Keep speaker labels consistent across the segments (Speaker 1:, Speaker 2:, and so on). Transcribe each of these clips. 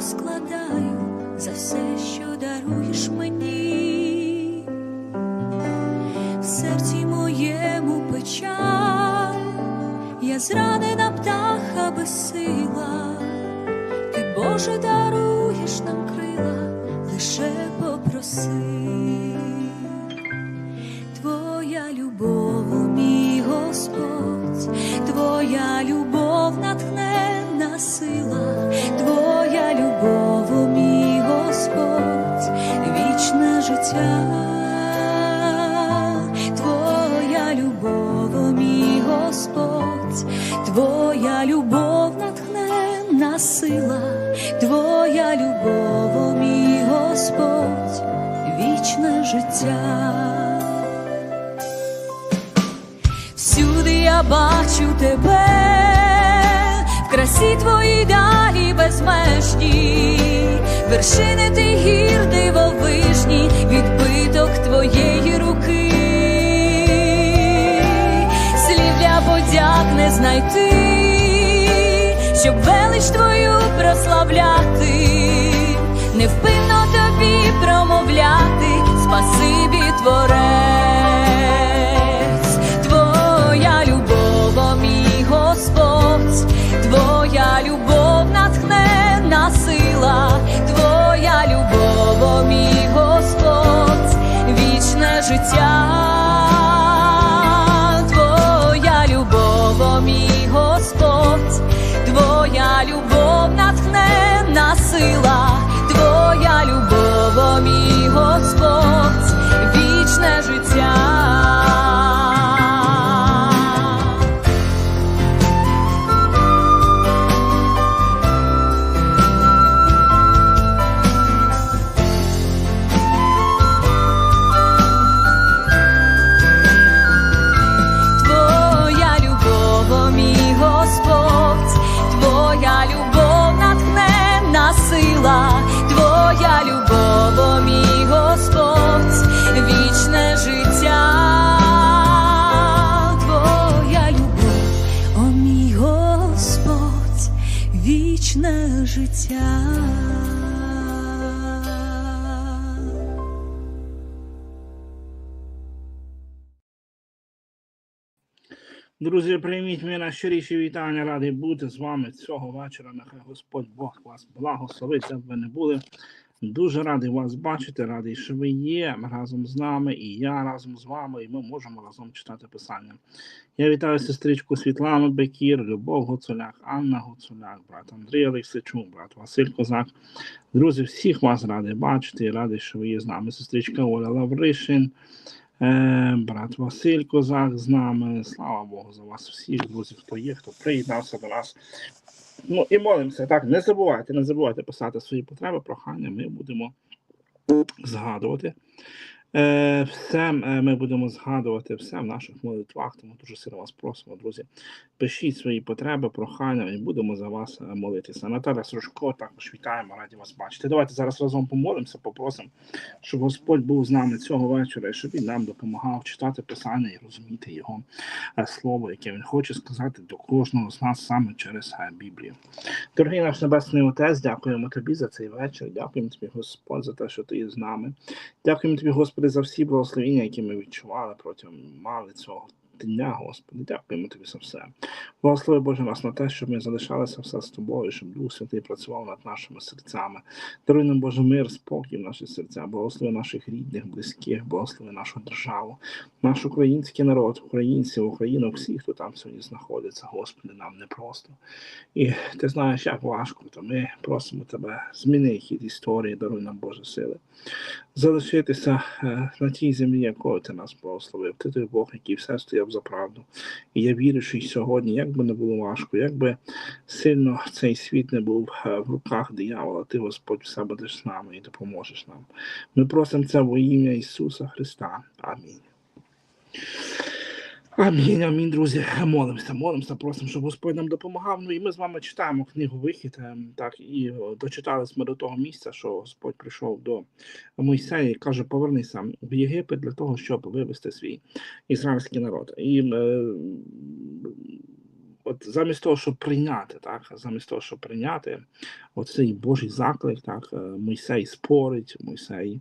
Speaker 1: складаю за все, що даруєш мені, в серці моєму печаль, я зранена птаха безсила, ти, Боже, даруєш нам крила, лише попроси. Життя, Твоя любов, мій Господь, Твоя любов натхненна сила, Твоя любов, мій Господь, вічне життя. Всюди я бачу тебе, красі твоїй далі безмежні, вершини ти гір дивовижні, відбиток твоєї руки, слів для подяк не знайти, щоб велич твою прославляти, невпинно тобі промовляти, спасибі творець.
Speaker 2: Друзі, прийміть мене щиріші вітання, радий бути з вами цього вечора. Нехай Господь Бог вас благословить, де б ви не були. Дуже радий вас бачити, радий, що ви є разом з нами, і я разом з вами, і ми можемо разом читати Писання. Я вітаю сестричку Світлану Бекір, Любов Гуцуляк, Анна Гуцуляк, брат Андрій Олексичук, брат Василь Козак. Друзі, всіх вас радий бачити радий, що ви є з нами. Сестричка Оля Лавришин, брат Василь Козак з нами. Слава Богу за вас всіх, друзі, хто є, хто приєднався до нас. Ну і молимося. Так, не забувайте, не забувайте писати свої потреби, прохання. Ми будемо згадувати. Е, все е, ми будемо згадувати все в наших молитвах, тому дуже сильно вас просимо, друзі. Пишіть свої потреби, прохання, і будемо за вас е, молитися. Наталя Сружко, також вітаємо, раді вас бачити. Давайте зараз разом помолимося, попросимо, щоб Господь був з нами цього вечора, і щоб він нам допомагав читати Писання і розуміти його слово, яке він хоче сказати до кожного з нас саме через Біблію. Дорогий наш Небесний Отець, дякуємо тобі за цей вечір. Дякуємо тобі, Господь, за те, що ти є з нами. Дякуємо тобі, Господи, за всі благословіння, які ми відчували протягом мали цього дня, Господи. Дякуємо тобі за все. Благослови Боже нас на те, щоб ми залишалися все з тобою, щоб Дух Святий працював над нашими серцями. Даруй нам Боже мир, спокій в наші серця, благослови наших рідних, близьких, благослови нашу державу, наш український народ, українців, Україну, всіх, хто там сьогодні знаходиться, Господи, нам непросто. І ти знаєш, як важко, то ми просимо тебе, зміни хід історії, даруй нам Боже сили. Залишитися е, на тій землі, якою ти нас благословив. Ти той Бог, який все стояв за правду. І я вірю, що й сьогодні, як би не було важко, як би сильно цей світ не був е, в руках диявола, ти, Господь, все будеш з нами і допоможеш нам. Ми просимо це во ім'я Ісуса Христа. Амінь. Амінь, амінь, друзі. Молимося, молимося, просимо, щоб Господь нам допомагав. Ну і ми з вами читаємо книгу Вихід. ем, Так і о, дочитались ми до того місця, що Господь прийшов до Мойсея і каже: повернися в Єгипет для того, щоб вивести свій ізраїльський народ. І е, от замість того, щоб прийняти, так, замість того, щоб прийняти оцей Божий заклик, так, е, Мойсей спорить, Мойсей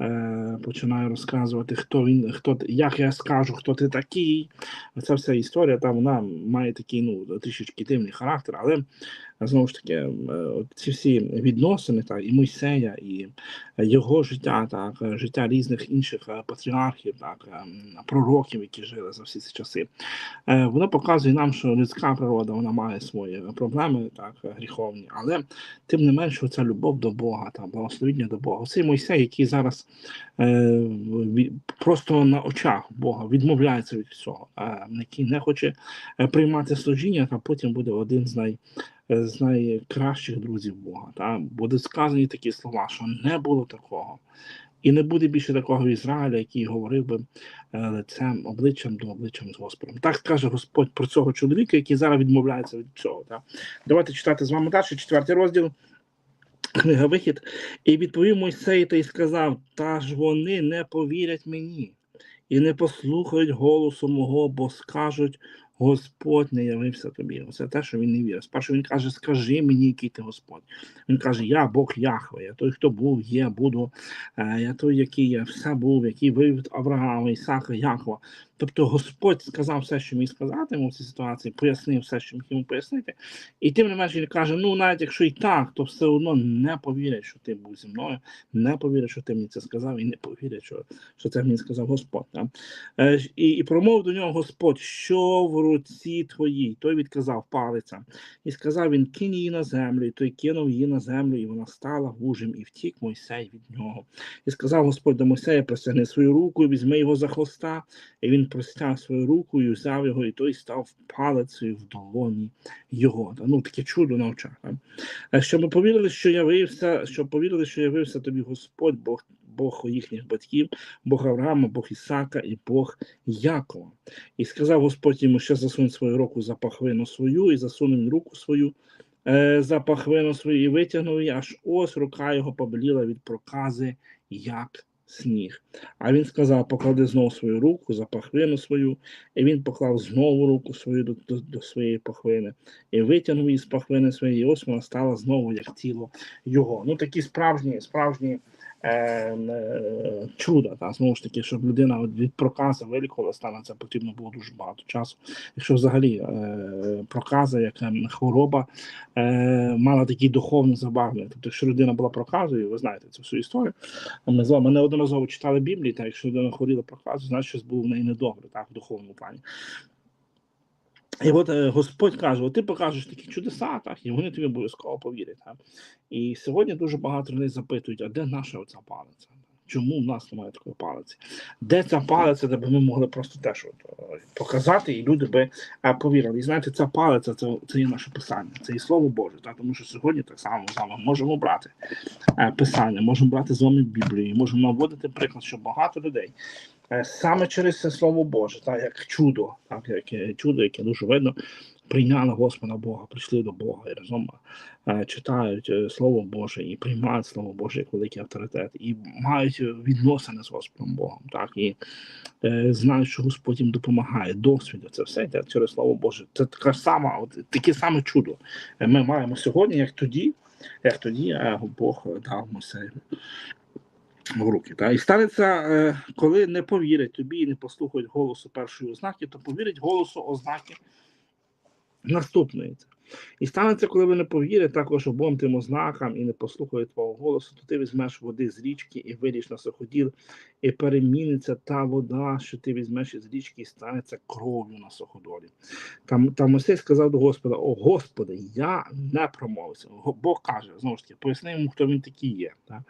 Speaker 2: е, починає розказувати, хто він, хто як я скажу, хто ти такий. Ця вся історія там вона має такий ну трішечки дивний характер, але знову ж таки, е, ці всі відносини, так, і Мойсея, і його життя, так, е, життя різних інших е, патріархів, так, пророків, які жили за всі ці часи. Воно показує нам, що людська природа вона має свої проблеми, так, гріховні, але тим не менше, ця любов до Бога та благословіння до Бога. Цей Мойсей, який зараз просто на очах Бога відмовляється від всього, який не хоче приймати служіння, та потім буде один з най. Е, З найкращих друзів Бога. Та? Будуть сказані такі слова, що не було такого. І не буде більше такого Ізраїля, який говорив би е, лицем, обличчям до обличчям з Господом. Так каже Господь про цього чоловіка, який зараз відмовляється від цього. Та? Давайте читати з вами далі, четвертий розділ. Книга Вихід, і відповів Мойсей та й сказав: Та ж вони не повірять мені і не послухають голосу мого, бо скажуть, Господь не явився тобі. Оце те, що він не вірив. Спершу він каже: Скажи мені, який ти Господь. Він каже: Я Бог Яхве, я той, хто був, є, буду, е, я той, який я все був, який вивів Авраама, Ісака, Яхва. Тобто Господь сказав все, що міг сказати йому в цій ситуації, пояснив все, що міг йому пояснити. І тим не менше він каже: ну навіть якщо і так, то все одно не повірять, що ти був зі мною, не повірять, що ти мені це сказав, і не повірять, що, що це мені сказав Господь. Так? Е, і, і промовив до нього Господь, що в руці твоїй. Той відказав палиця. І сказав він: кинь її на землю, і той кинув її на землю, і вона стала вужим, і втік Мойсей від нього. І сказав Господь до Мойсея, простягни свою руку, і візьми його за хвоста. І він простяг свою руку і взяв його, і той став палицею в долоні його. Ну, таке чудо на очах. Е, Щоб повірили, що явився, щоб повірили, що явився тобі Господь, Бог, Бог їхніх батьків, Бог Авраама, Бог Ісака і Бог Якова. І сказав Господь йому, що засунь свою руку за пахвину свою, і засунув руку свою е, за пахвину свою, і витягнув її, аж ось рука його побеліла від прокази, як сніг. А він сказав: поклади знову свою руку за пахвину свою, і він поклав знову руку свою до, до, до своєї пахвини, і витягнув її з пахвини своєї, і ось вона стала знову як тіло його. Ну такі справжні, справжні е, е, чуда. Та, знову ж таки, щоб людина від проказа вилікувалася, на це потрібно було дуже багато часу. Якщо взагалі е, проказа, як хвороба, е, мала такі духовні забарвлення. Тобто, якщо людина була проказою, ви знаєте цю всю історію. Ми з вами неодноразово читали Біблії, та якщо людина хворіла проказою, значить щось було в неї недобре, так, в духовному плані. І от е, Господь каже: от ти покажеш такі чудеса, так, і вони тобі обов'язково повірять. Так? І сьогодні дуже багато людей запитують, а де наша оця палиця? Чому в нас немає такої палиці? Де ця палиця, де б ми могли просто теж от, е, показати, і люди би е, повірили. І знаєте, ця палиця це, це є наше писання, це і слово Боже. Так? Тому що сьогодні так само з вами можемо брати е, писання, можемо брати з вами Біблію, можемо наводити приклад, що багато людей саме через це слово Боже, так, як чудо, так, як чудо, яке дуже видно, прийняли Господа Бога, прийшли до Бога і разом е, читають е, Слово Боже і приймають Слово Боже як великий авторитет, і мають відносини з Господом Богом, так і е, знають, що Господь їм допомагає, досвід, це все йде через Слово Боже. Це така сама, от таке саме чудо. е, Ми маємо сьогодні, як тоді, як тоді Бог дав Мойсею в руки. Та? І станеться, коли не повірять тобі і не послухають голосу першої ознаки, то повірять голосу ознаки наступної. І станеться, коли ви не повірите також обом тим ознакам і не послухають твого голосу, то ти візьмеш води з річки і виріш на суходіл, і переміниться та вода, що ти візьмеш із річки, і станеться кров'ю на суходолі. Там, там Мойсей сказав до Господа: О Господи, я не промовився. Бог каже, знову ж таки, поясни йому, хто він такий є. Так?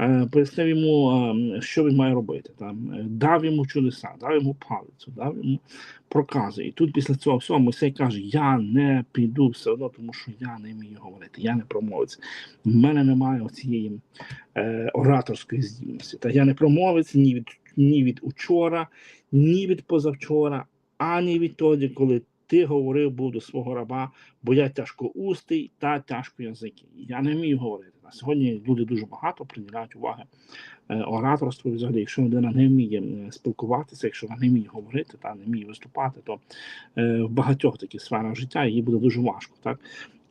Speaker 2: Е, Пояснив йому, що він має робити. Там, е, дав йому чудеса, дав йому палицю, дав йому прокази. І тут після цього всього Мойсей каже: Я не піду все одно, тому що я не вмію говорити, я не промовець. В мене немає цієї е, ораторської здібності. Та я не промовець ні від, ні від учора, ні від позавчора, ані відтоді, коли ти говорив був до свого раба, бо я тяжкоустий та тяжкоязикий. Я не вмію говорити. На сьогодні люди дуже багато приділяють уваги е, ораторству. Взагалі, якщо людина не вміє е, спілкуватися, якщо вона не вміє говорити та не вміє виступати, то е, в багатьох таких сферах життя їй буде дуже важко. Так?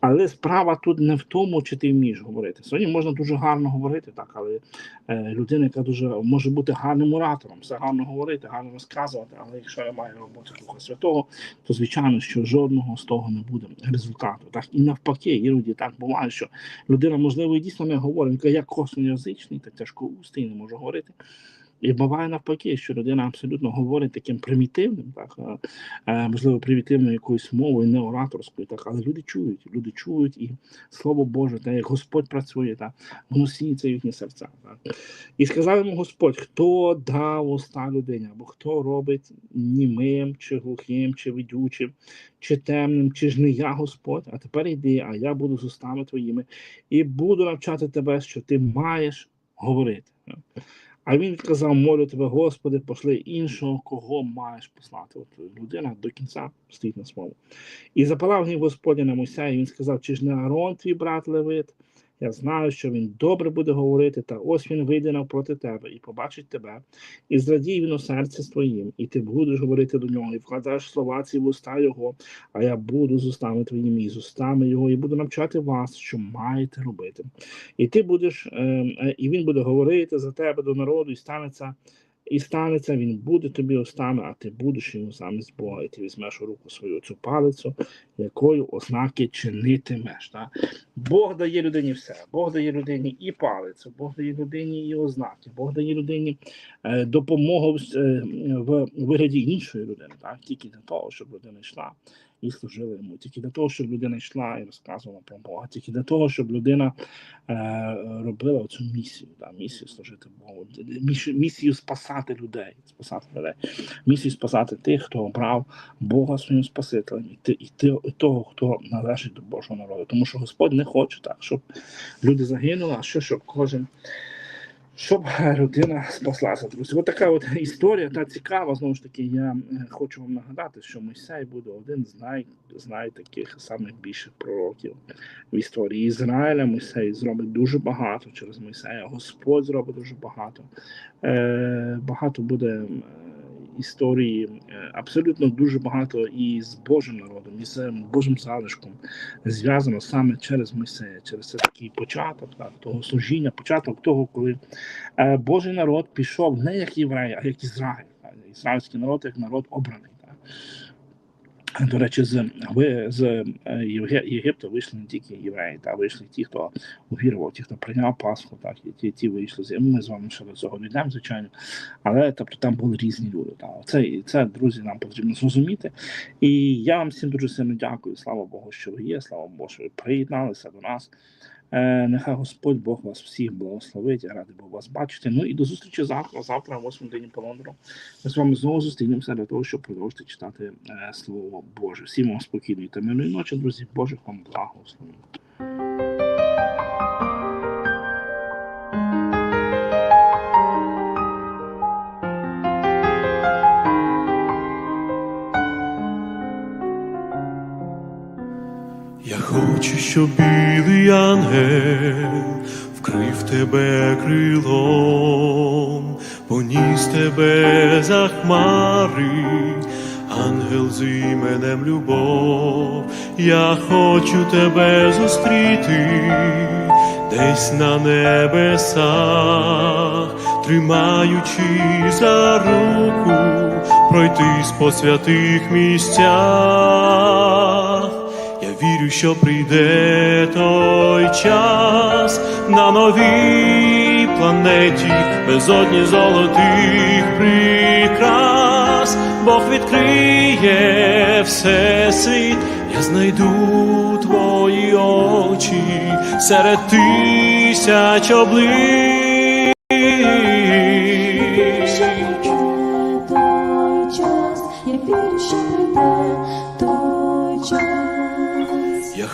Speaker 2: Але справа тут не в тому, чи ти вмієш говорити. Сьогодні можна дуже гарно говорити, так, але е, людина, яка дуже може бути гарним оратором, все гарно говорити, гарно розказувати. Але якщо немає роботи Духа Святого, то звичайно, що жодного з того не буде результату. Так і навпаки, іноді так буває, що людина, можливо, і дійсно не говорить, я косноязичний, та тяжкоустий, не можу говорити. І буває навпаки, що людина абсолютно говорить таким примітивним, так можливо, примітивною якоюсь мовою, не ораторською, так, але люди чують, люди чують, і слово Боже, те, як Господь працює, так, воно сіється їхні серця. Так. І сказав йому Господь, хто дав уста людині, або хто робить німим, чи глухим, чи видючим, чи темним, чи ж не я Господь, а тепер йди, а я буду з устами твоїми, і буду навчати тебе, що ти маєш говорити. А він відказав, молю тебе, Господи, пошли іншого, кого маєш послати. От людина до кінця стоїть на своєму. І запалав гнів Господня на Мойсея, і він сказав, чи ж не Арон твій брат Левит? Я знаю, що він добре буде говорити, та ось він вийде навпроти тебе і побачить тебе, і зрадій він у серці своїм, і ти будеш говорити до нього, і вкладаєш слова ці в уста його, а я буду з устами твоїми, і з устами його, і буду навчати вас, що маєте робити. І ти будеш, е, е, і він буде говорити за тебе до народу, і станеться. І станеться, він буде тобі устами, а ти будеш йому замість Бога, і ти візьмеш у руку свою цю палицю, якою ознаки чинитимеш. Так? Бог дає людині все. Бог дає людині і палицю, Бог дає людині і ознаки, Бог дає людині е, допомогу в, е, в вигляді іншої людини, так? тільки для того, щоб людина йшла і служила йому, тільки для того, щоб людина йшла і розказувала про Бога, тільки для того, щоб людина е, робила цю місію, так? місію служити Богу, місію спасати людей, спасати людей, місію спасати тих, хто обрав Бога своїм Спасителем, і, ти, і, ти, і того, хто належить до Божого народу. Тому що Господь не хоче так, щоб люди загинули, а що, щоб кожен. Щоб людина спаслася, друзі. Ось така от історія та цікава. Знову ж таки, я е, хочу вам нагадати, що Мойсей буде один з най, з таких самих більших пророків в історії Ізраїля. Мойсей зробить дуже багато через Мойсея. Господь зробить дуже багато. Е, Багато буде історії, е, абсолютно дуже багато і з Божим народом, і з Божим залишком зв'язано саме через Мойсея, через такий початок так, того служіння, початок того, коли е, Божий народ пішов не як євреї, а як Ізраїль. Так, Ізраїльський народ як народ обраний. Так. До речі, з, ви, з е, Єгипту вийшли не тільки євреї, та вийшли ті, хто увірував, ті, хто прийняв Пасху, так, і ті, ті вийшли з Ми з вами ще до цього дійдемо, звичайно. Але тобто там були різні люди. Та. Це, це, друзі, нам потрібно зрозуміти. І я вам всім дуже сильно дякую. Слава Богу, що ви є. Слава Богу, що ви приєдналися до нас. Е, нехай Господь Бог вас всіх благословить. Радий був вас бачити. Ну і до зустрічі завтра, завтра, о 8 день по Лондону. Ми з вами знову зустрінемося для того, щоб продовжити читати е, Слово Боже. Всім вам спокійної та мирної ночі, друзі. Божих вам благословень.
Speaker 3: Хочу, щоб білий ангел вкрив тебе крилом, поніс тебе за хмари, ангел з іменем любов. Я хочу тебе зустріти десь на небесах, тримаючи за руку, пройтись по святих місцях. Вірю, що прийде той час на новій планеті, безодні золотих прикрас, Бог відкриє всесвіт, я знайду твої очі серед тисяч облич.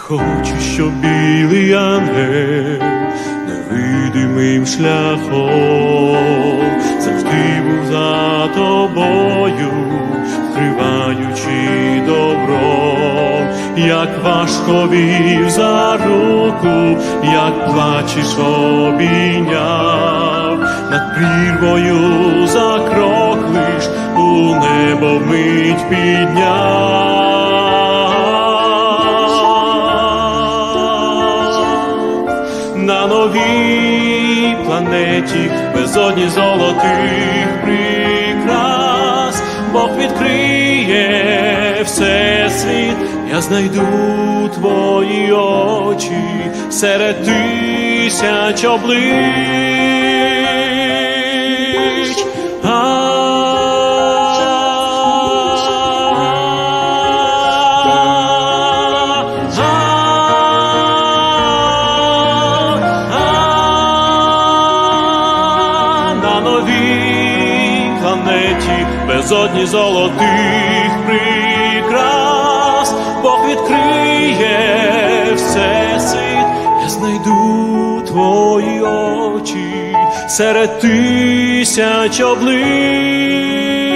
Speaker 3: Хочу, щоб білий ангел невидимим шляхом завжди був за тобою, вкриваючи як важко вів за руку, як плачеш обійняв, над прірвою за крок лиш у небо вмить підняв планеті, безодні золотих прикрас, Бог відкриє всесвіт, я знайду твої очі серед тисяч облич. Безодні золотих прикрас, Бог відкриє всесвіт, я знайду твої очі серед тисяч облич.